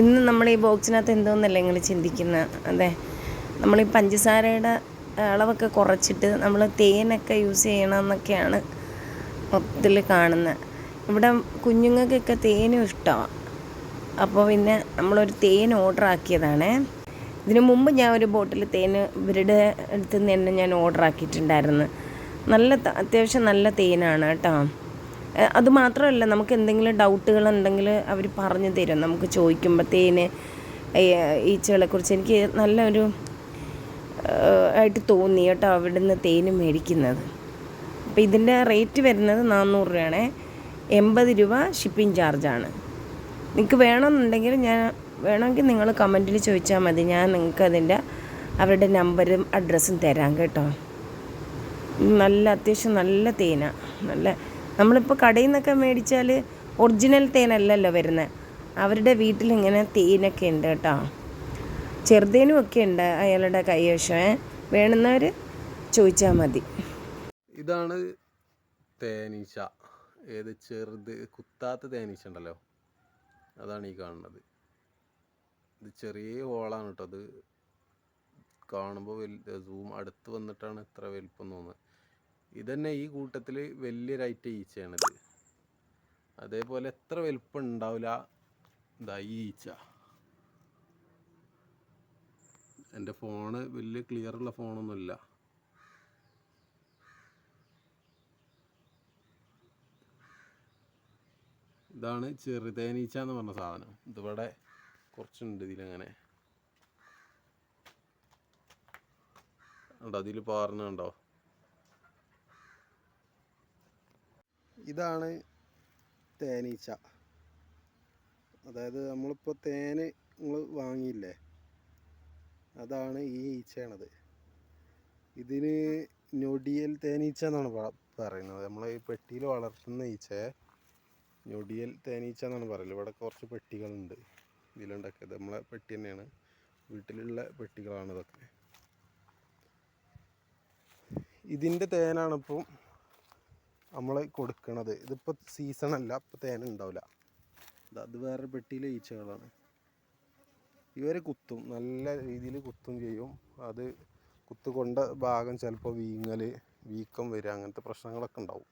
ഇന്ന് നമ്മൾ ഈ ബോക്സിനകത്ത് എന്തോന്നല്ലേ നിങ്ങൾ ചിന്തിക്കുന്ന? അതെ. നമ്മൾ ഈ പഞ്ചസാരയുടെ അളവൊക്കെ കുറച്ചിട്ട് നമ്മൾ തേനൊക്കെ യൂസ് ചെയ്യണമെന്നൊക്കെയാണ് മൊത്തത്തിൽ കാണുന്നത് ഇവിടെ കുഞ്ഞുങ്ങൾക്കൊക്കെ തേനും ഇഷ്ടമാണ് അപ്പോൾ പിന്നെ നമ്മളൊരു തേൻ ഓർഡർ ആക്കിയതാണ്. ഇതിനു മുമ്പ് ഞാൻ ഒരു ബോട്ടിൽ തേൻ ഇവരുടെ അടുത്ത് തന്നെ ഞാൻ ഓർഡർ ആക്കിയിട്ടുണ്ടായിരുന്നു. നല്ല അത്യാവശ്യം നല്ല തേനാണ് കേട്ടോ. ഏ, അത് മാത്രമല്ല നമുക്ക് എന്തെങ്കിലും ഡൗട്ടുകൾ ഉണ്ടെങ്കിൽ അവർ പറഞ്ഞു തരും. നമുക്ക് ചോദിക്കുമ്പോഴത്തേന് ഈച്ചകളെക്കുറിച്ച് ഈച്ചകളെ കുറിച്ച് എനിക്ക് നല്ലൊരു ആയിട്ട് തോന്നി കേട്ടോ അവിടുന്ന് തേന് മേടിക്കുന്നത്. അപ്പോൾ ഇതിന്റെ റേറ്റ് വരുന്നത് നാനൂറ് രൂപയാണേ. എൺപത് രൂപ ഷിപ്പിംഗ് ചാർജാണ് നിങ്ങൾക്ക് വേണമെന്നുണ്ടെങ്കിൽ ഞാൻ വേണമെങ്കിൽ നിങ്ങൾ കമന്റിൽ ചോദിച്ചാൽ മതി. ഞാൻ നിങ്ങൾക്ക് അതിന്റെ അവരുടെ നമ്പരും അഡ്രസ്സും തരാം കേട്ടോ. നല്ല അത്യാവശ്യം നല്ല തേനാണ് നല്ല നമ്മളിപ്പോൾ കടയിൽ നിന്നൊക്കെ മേടിച്ചാൽ ഒറിജിനൽ തേനല്ലല്ലോ വരുന്നത് അവരുടെ വീട്ടിൽ ഇങ്ങനെ തേനൊക്കെ ഉണ്ട് കേട്ടോ. ചെറുതേനും ഒക്കെ ഉണ്ട് അയാളുടെ കൈവശമേ വേണമെന്നവർ ചോദിച്ചാൽ മതി. ഇതാണ് തേനീച്ച. ഏത് ചെറുത് കുത്താത്ത തേനീച്ച ഉണ്ടല്ലോ. അതാണ് ഈ കാണുന്നത്. ഇത് ചെറിയ ഹോളാണ് കേട്ടോ. അത് കാണുമ്പോൾ വലിയ സൂം അടുത്ത് വന്നിട്ടാണ് ഇത്ര വലിപ്പം തോന്നുന്നത്. ഇതന്നെ ഈ കൂട്ടത്തിൽ വലിയൊരൈറ്റ ഈച്ചയാണിത്. അതേപോലെ എത്ര വലിപ്പം ഉണ്ടാവില്ല ഇതാ ഈ ഈച്ച. എന്റെ ഫോണ് വലിയ ക്ലിയറുള്ള ഫോണൊന്നുമില്ല ഇതാണ് ചെറുതേനീച്ച എന്ന് പറഞ്ഞ സാധനം. ഇതിവിടെ കുറച്ചുണ്ട് ഇതിലങ്ങനെ. ഉണ്ടോ അതിൽ പാറുന്നുണ്ടോ ഇതാണ് തേനീച്ച. അതായത് നമ്മളിപ്പോൾ തേന് നിങ്ങൾ വാങ്ങിയില്ലേ? അതാണ് ഈ ഈച്ചയാണത്. ഇതിന് ഞൊടിയൽ തേനീച്ച എന്നാണ് പറയുന്നത്. നമ്മൾ ഈ പെട്ടിയിൽ വളർത്തുന്ന ഈച്ചയെ ഞൊടിയൽ തേനീച്ച എന്നാണ് പറയുന്നത് ഇവിടെ കുറച്ച് പെട്ടികളുണ്ട് ഇതിലുണ്ടാക്കിയത് നമ്മളെ പെട്ടി തന്നെയാണ്. വീട്ടിലുള്ള പെട്ടികളാണ് ഇതൊക്കെ. ഇതിന്റെ തേനാണ് ഇപ്പം നമ്മൾ കൊടുക്കണത്. ഇതിപ്പോൾ സീസൺ അല്ല ഇപ്പോൾ തേൻ ഉണ്ടാവില്ല അത് വേറെ പെട്ടിയിലെ ഈച്ചകളാണ് ഇവർ കുത്തും നല്ല രീതിയിൽ കുത്തും ചെയ്യും. അത് കുത്തുകൊണ്ട ഭാഗം ചിലപ്പോൾ വീങ്ങൽ വീക്കം വരിക അങ്ങനത്തെ പ്രശ്നങ്ങളൊക്കെ ഉണ്ടാവും